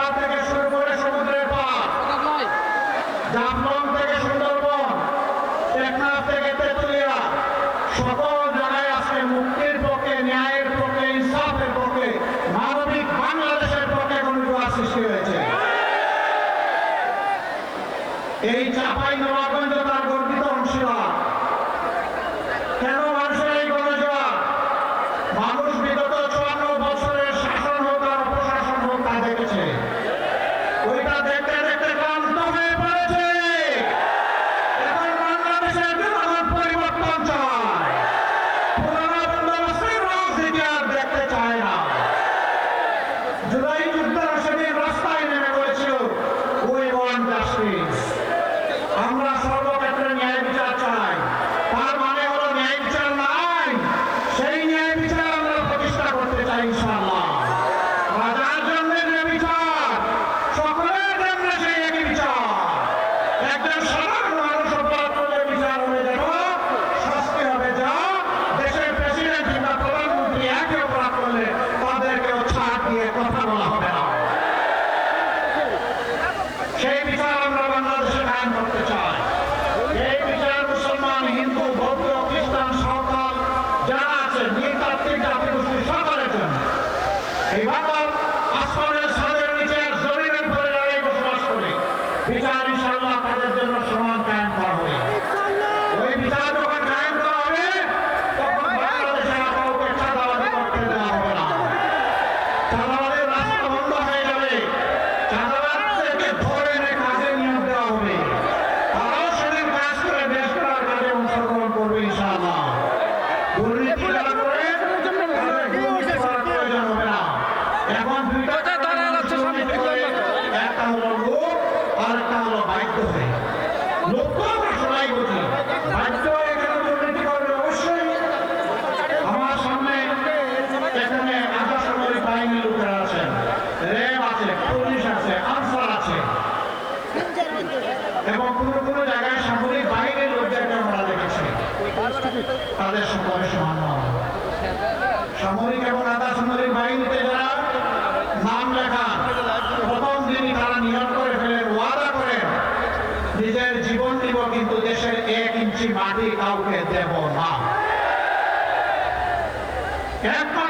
পাড়া। থেকে শুরু মুক্তির পক্ষে, ন্যায়ের পক্ষে, ইনসাফের পক্ষে, মানবিক বাংলাদেশের পক্ষে কোনো হয়েছে। এই চাপাই নবাবগঞ্জ তার গর্বিত অংশীদার। বিচার ইনশাআল্লাহ তাদের জন্য সামরিক এবং আধা সামরিক বাহিনীতে যারা নাম লেখা, প্রথম দিনই তারা নিয়োগ করে ফেলেন ওয়াদা করেন নিজের জীবন দিব, কিন্তু দেশের এক ইঞ্চি মাটি কাউকে দেব না। একমাত্র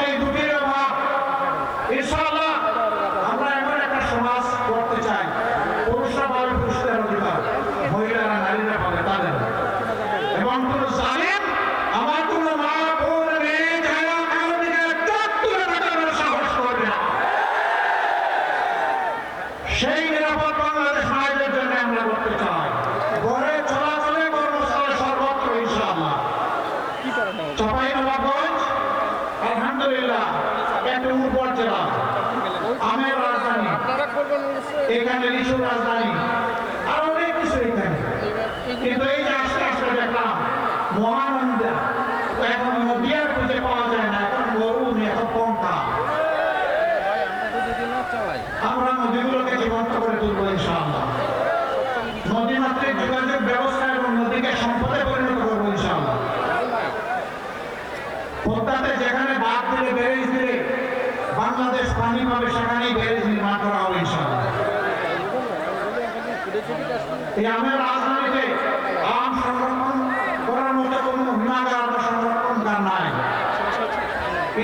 এই দুটির অভাব। ইনশাআল্লাহ আমরা এমন একটা সমাজ করতে চাই পুরুষরা পাবে পুরুষদের অধিকার মহিলারা নারীরা পাবে তাদের এবং কোন জালিম আমার কোন মা বোন মেয়ে যারা কারও দিকে চোখ তুলে তাকানোর সাহস করবে না সেই নিরাপদ বাংলাদেশ মায়েদের জন্য আমরা করতে চাই ঘরে চলাচলে কর্মস্থলে সর্বত্র ইনশাআল্লাহ চাপাই নবাবগঞ্জ আলহামদুলিল্লাহ একটা উর্বর জেলা আমের রাজধানী এখানে লিচুর রাজধানী। আর অনেক কিছু এখানে। কিন্তু এই যে আস্তে আস্তে দেখলাম, মহানন্দা। এখন নদিয়ার খুঁজে পাওয়া যায় না, এখন মরুন এখন পঙ্কা আমরা নদীগুলোকে জীবন্ত করে তুলবো ইনশাআল্লাহ। যোগাযোগ ব্যবস্থা এবং নদীকে সম্পদে পরিণত করব ইনশাআল্লাহ। যেখানে বাদ দিলে ব্যারেজ দিলে বাংলাদেশ পানি পাবে সেখানেই ব্যারেজ নির্মাণ করা আমের রাজধানীতে আম সংরক্ষণ করার মতো কোনো হিমাগার বা সংরক্ষণকার নাই।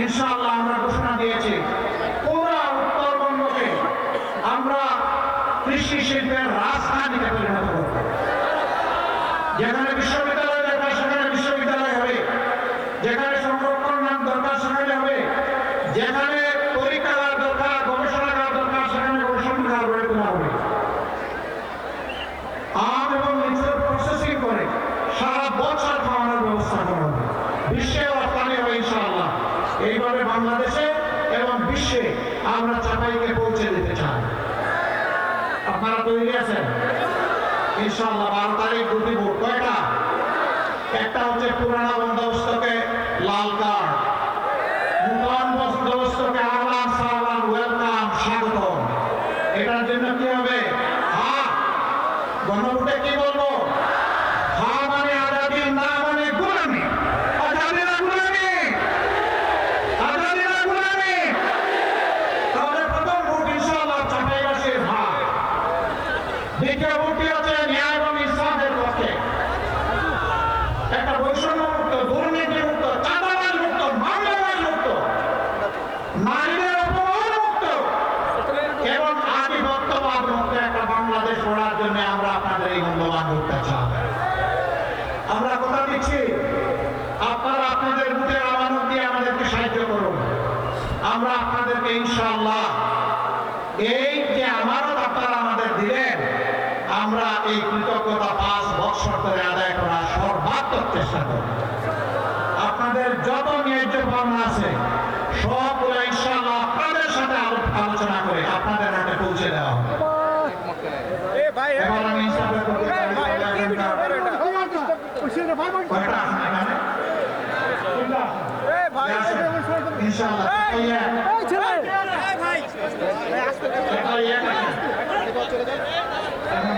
ইনশাআল্লাহ আমরা ঘোষণা দিয়েছি পুরা উত্তরবঙ্গকে আমরা কৃষি শিল্পের রাজধানীতে পরিণত করব। যেখানে বিশ্ববিদ্যালয় দরকার সেখানে বিশ্ববিদ্যালয় হবে যেখানে সংরক্ষণ নাম দরকার সেখানে হবে যেখানে পরীক্ষাগার দরকার গবেষণাগার দরকার সেখানে গবেষণাগার গড়ে তোলা হবে আম এবং লিচুর প্রসেসিং করে সারা বছর খাওয়ানোর ব্যবস্থা করা হবে বিশ্বে রপ্তানি হবে ইনশাআল্লাহ এইভাবে বাংলাদেশে এবং বিশ্বে আমরা চাপাইকে পৌঁছে দিতে চাই আছেন ইনশাআল্লাহ বারো তারিখ দুটি ভোট কয়টা? একটা হচ্ছে পুরানা বন্দোবস্তকে আমরা আপনাদেরকে ইনশাআল্লাহ এই যে আমানত আপনারা আমাদের দিলেন আমরা এই কৃতজ্ঞতা পাঁচ বৎসর ধরে আদায় করার সর্বাত্মক চেষ্টা করব। আপনাদের যত ন্যায্য পাওনা আছে সবগুলো ইনশাআল্লাহ আপনাদের সাথে আলোচনা করে আপনাদের হাতে পৌঁছে দেওয়া হবে। এবার আমি। ইনশাআল্লাহ। এই